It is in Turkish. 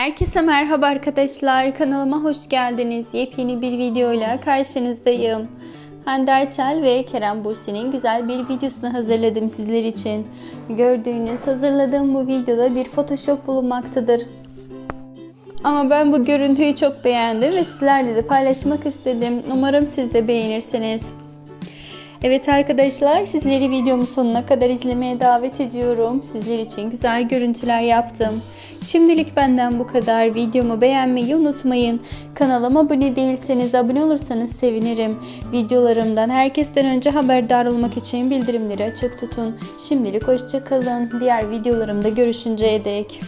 Herkese merhaba arkadaşlar. Kanalıma hoş geldiniz. Yepyeni bir videoyla karşınızdayım. Hande Erçel ve Kerem Bursi'nin güzel bir videosunu hazırladım sizler için. Gördüğünüz hazırladığım bu videoda bir photoshop bulunmaktadır. Ama ben bu görüntüyü çok beğendim ve sizlerle de paylaşmak istedim. Umarım siz de beğenirsiniz. Evet arkadaşlar sizleri videomun sonuna kadar izlemeye davet ediyorum. Sizler için güzel görüntüler yaptım. Şimdilik benden bu kadar. Videomu beğenmeyi unutmayın. Kanalıma abone değilseniz abone olursanız sevinirim. Videolarımdan herkesten önce haberdar olmak için bildirimleri açık tutun. Şimdilik hoşçakalın. Diğer videolarımda görüşünceye dek.